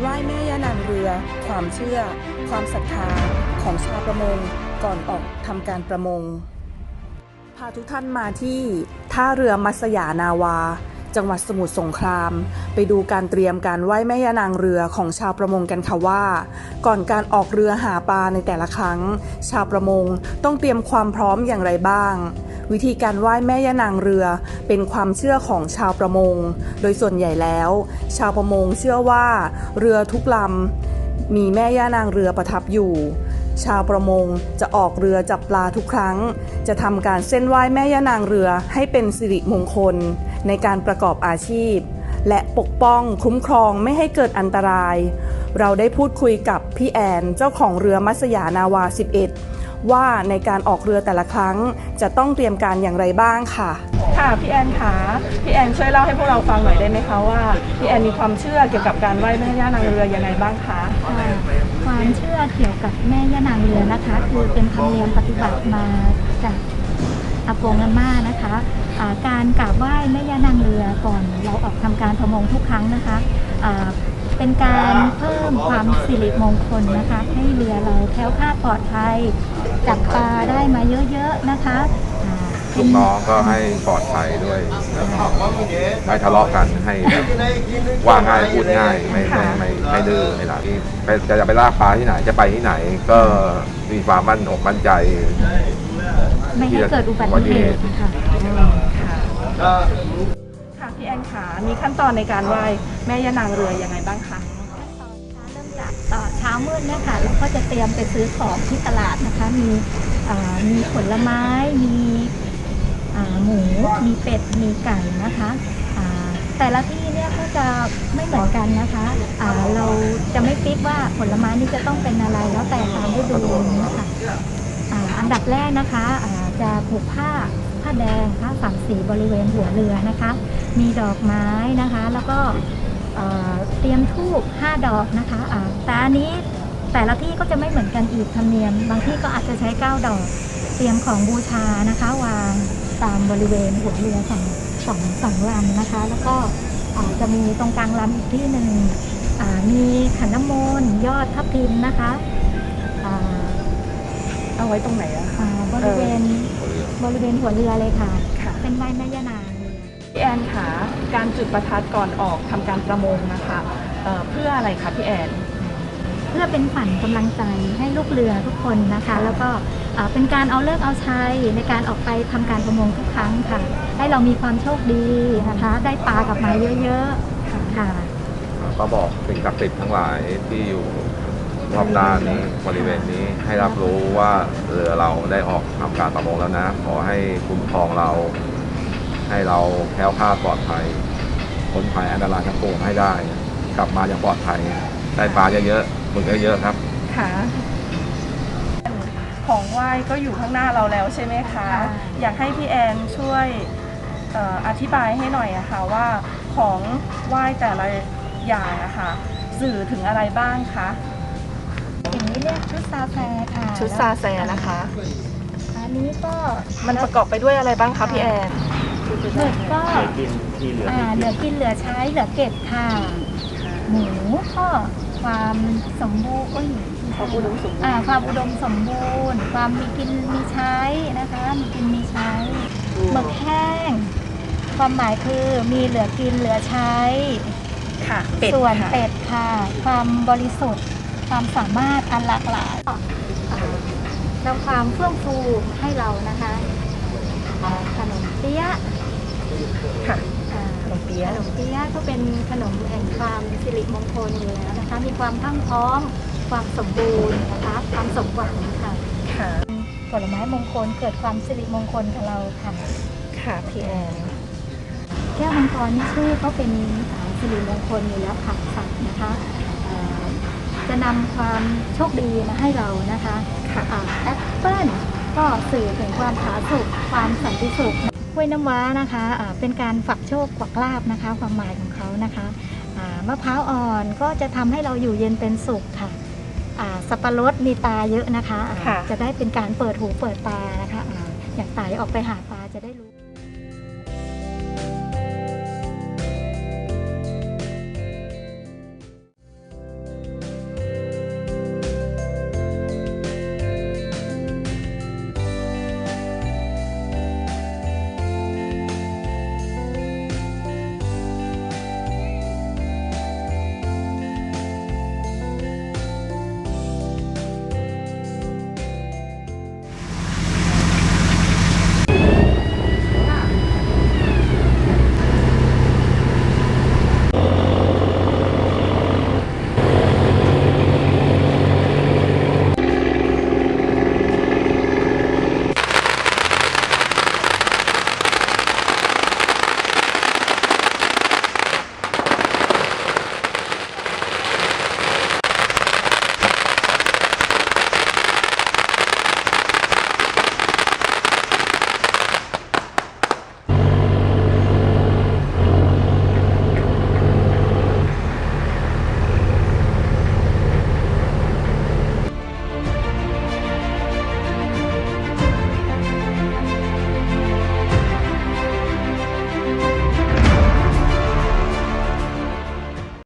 ไหว้แม่ย่านางเรือ ความเชื่อ ความศรัทธาของชาวประมงก่อนออกทำการประมง พาทุกท่านมาที่ท่าเรือมัสยานาวา จังหวัดสมุทรสงคราม ไปดูการเตรียมการไหว้แม่ย่านางเรือของชาวประมงกันค่ะว่า ก่อนการออกเรือหาปลาในแต่ละครั้ง ชาวประมงต้องเตรียมความพร้อมอย่างไรบ้าง วิธีการไหว้แม่ย่านางเรือ เป็นความเชื่อของชาวประมง โดยส่วนใหญ่แล้ว ชาวประมงเชื่อว่า เรือทุกลำมีแม่ย่านางเรือประทับอยู่ ชาวประมงจะออกเรือจับปลาทุกครั้ง จะทำการเส้นไหว้แม่ย่านางเรือให้เป็นสิริมงคล ในการประกอบอาชีพ และปกป้องคุ้มครองไม่ให้เกิดอันตราย เราได้พูดคุยกับพี่แอนเจ้าของเรือมัสยานาวา 11 ว่าในการออกเรือแต่ละครั้ง จะต้องเตรียมการอย่างไรบ้างค่ะ ค่ะพี่แอนคะพี่แอนช่วยเล่าให้พวกเราฟังหน่อยได้ไหมคะว่าพี่แอนมีความเชื่อเกี่ยวกับการไหว้แม่ย่านางเรือยังไงบ้างคะค่ะความเชื่อเกี่ยวกับแม่ย่านางเรือนะคะ คือเป็นธรรมเนียมปฏิบัติมาจากอากงอาม่านะคะอ่าการกราบไหว้แม่ย่านางเรือก่อนเราออกทำการประมงทุกครั้งนะคะอ่าเป็นการเพิ่ม ความสิริมงคลนะคะ ให้เรือเราแคล้วคลาดปลอดภัยจับปลาได้มาเยอะๆนะคะอ่าลูกน้องก็ให้ปลอดภัยด้วยแล้วก็ไม่ทะเลาะกันให้แบบว่าง่ายพูดง่ายไม่ไม่ไม่ไม่ดื้อในหลังที่ไปจะจะไปล่าปลาที่ไหนจะไปที่ไหน ก็มีความมั่นอกมั่นใจ ไม่ให้เกิดอุบัติเหตุค่ะค่ะพี่แอนขามีขั้นตอนในการไหว้แม่ย่านางเรือยังไงบ้างคะ เริ่มจากเอ่อเช้ามืดเนี่ยค่ะเราก็จะเตรียมไปซื้อของที่ตลาดนะคะ มีมีผลไม้มีหมูมีเป็ดมีไก่นะคะแต่ละที่เนี่ยก็จะไม่เหมือนกันนะคะเราจะไม่ฟิกว่าผลไม้นี่จะต้องเป็นอะไรแล้วแต่ตามฤดูนะคะอ่าอันดับแรกนะคะจะผูกผ้าผ้าแดงผ้าสามสีบริเวณหัวเรือนะคะ มีดอกไม้นะคะ แล้วก็ เอ่อเตรียมทูบ5ดอกนะคะอ่าแต่อันนี้แต่ละที่ก็จะไม่เหมือนกันอีกธรรมเนียม บางที่ก็อาจจะใช้ 9 ดอก เตรียมของบูชานะคะ วางตามบริเวณหัวเรือสองสองสองลำนะคะ แล้วก็อาจจะมีตรงกลางลำอีกที่หนึ่งอ่ามีขันน้ำมนต์ยอดทับทิมนะคะอ่าเอาไว้ตรงไหนอะคะอ่าบริเวณบริเวณหัวเรือเลยค่ะค่ะเป็นใบแม่ย่านางเลย พี่แอนขาการจุดประทัดก่อนออกทำการประมงนะคะเอ่อเพื่ออะไรคะพี่แอน เพื่อเป็นขวัญกำลังใจให้ลูกเรือทุกคนนะคะ แล้วก็อ่าเป็นการเอาเลิกษ์เอาชัยในการออกไปทำการประมงทุกครั้งค่ะ ให้เรามีความโชคดีนะคะ ได้ปลากลับมาเยอะๆค่ะ ก็บอกสิ่งศักดิ์สิทธิ์ทั้งหลายที่อยู่รอบด้านนี้บริเวณนี้ให้รับรู้ว่าเรือเราได้ออกทำการประมงแล้วนะ ขอให้คุ้มครองเรา ให้เราแคล้วคลาดปลอดภัยพ้นภัยอันตรายทั้งปวงให้ได้ กลับมาอย่างปลอดภัย ได้ปลาเยอะๆหมึกเยอะๆครับค่ะของไหว้ก็อยู่ข้างหน้าเราแล้วใช่ไหมคะค่ะอยากให้พี่แอนช่วยเอ่ออธิบายให้หน่อยอะค่ะว่าของไหว้แต่ละอย่างอะค่ะสื่อถึงอะไรบ้างคะอย่างนี้เรียกชุดซาแฟค่ะชุดซาแซนะคะ อันนี้ก็มันประกอบไปด้วยอะไรบ้างคะพี่แอน หมึกก็อ่าเหลือกินเหลือใช้เหลือเก็บค่ะ หมูก็ความสมบูรณ์อุ้ยความอุดมสมบูรณ์อ่าความอุดมสมบูรณ์ ความมีกินมีใช้นะคะ มีกินมีใช้หมึกแห้ง ความหมายคือมีเหลือกินเหลือใช้ ค่ะเป็ดส่วนค่ะเป็ดค่ะ ความบริสุทธิ์ ความสามารถอันหลากหลายอ่านำความเฟื่องฟูให้เรานะคะอ่า ขนมเปี๊ยะค่ะอ่าขนมเปี๊ยะขนมเปี๊ยะก็เป็นขนมแห่งความสิริมงคลอยู่แล้วนะคะ มีความพรั่งพร้อม ความสมบูรณ์นะคะ ความสมหวังค่ะ ค่ะผลไม้มงคลเกิดความสิริมงคลกับเราค่ะ ค่ะพี่แอนแก้วมังกรนี่ชื่อเขาเป็นอ่าสิริมงคลอยู่แล้วค่ะสัตว์นะคะเอ่อจะนำความโชคดีมาให้เรานะคะค่ะอ่าแอปเปิ้ล ก็สื่อถึงความผาสุกความสันติสุขกล้วยน้ำว้านะคะอ่าเป็นการฝักโชคกวักลาบนะคะ ความหมายของเขานะคะอ่ามะพร้าวอ่อนก็จะทำให้เราอยู่เย็นเป็นสุขค่ะอ่าสับปะรดมีตาเยอะนะคะอ่าค่ะจะได้เป็นการเปิดหูเปิดตานะคะอาอย่างไต่ออกไปหาปลาจะได้รู้